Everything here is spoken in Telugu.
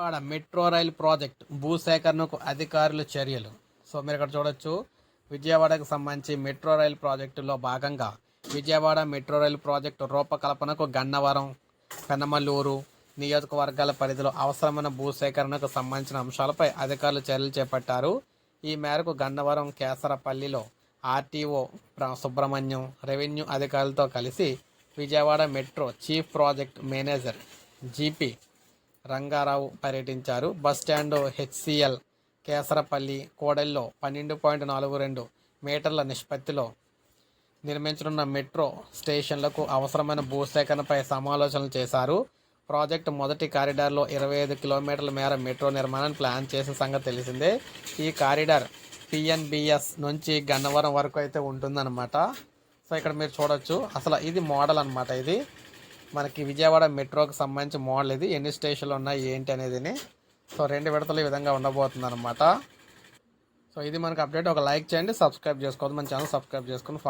విజయవాడ మెట్రో రైల్ ప్రాజెక్ట్ భూసేకరణకు అధికారుల చర్యలు. సో మీరు ఇక్కడ చూడొచ్చు. విజయవాడకు సంబంధించి మెట్రో రైల్ ప్రాజెక్టులో భాగంగా విజయవాడ మెట్రో రైల్ ప్రాజెక్టు రూపకల్పనకు గన్నవరం పెనమల్లూరు నియోజకవర్గాల పరిధిలో అవసరమైన భూసేకరణకు సంబంధించిన అంశాలపై అధికారులు చర్యలు చేపట్టారు. ఈ మేరకు గన్నవరం కేసరపల్లిలో ఆర్టీఓ సుబ్రహ్మణ్యం రెవెన్యూ అధికారులతో కలిసి Vijayawada metro chief project manager G P Rangarao పర్యటించారు. బస్ స్టాండ్ హెచ్సిఎల్ కేసరపల్లి కోడెల్లో పన్నెండు పాయింట్ నాలుగు రెండు మీటర్ల నిష్పత్తిలో నిర్మించనున్న మెట్రో స్టేషన్లకు అవసరమైన భూసేకరణపై సమాలోచనలు చేశారు. ప్రాజెక్టు మొదటి కారిడార్లో ఇరవై ఐదు కిలోమీటర్ల మేర మెట్రో నిర్మాణాన్ని ప్లాన్ చేసిన సంగతి తెలిసిందే. ఈ కారిడార్ పిఎన్బిఎస్ నుంచి గన్నవరం వరకు అయితే ఉంటుందన్నమాట. సో ఇక్కడ మీరు చూడొచ్చు. అసలు ఇది మోడల్ అనమాట ఇది. మనకి విజయవాడ మెట్రోకి సంబంధించి మోడల్ ఇది. ఎన్ని స్టేషన్లు ఉన్నాయి ఏంటి అనేది సో రెండు విడతలు ఈ విధంగా ఉండబోతుంది అనమాట సో ఇది మనకు అప్డేట్ ఒక లైక్ చేయండి సబ్స్క్రైబ్ చేసుకోవద్దు. మన ఛానల్ సబ్స్క్రైబ్ చేసుకుని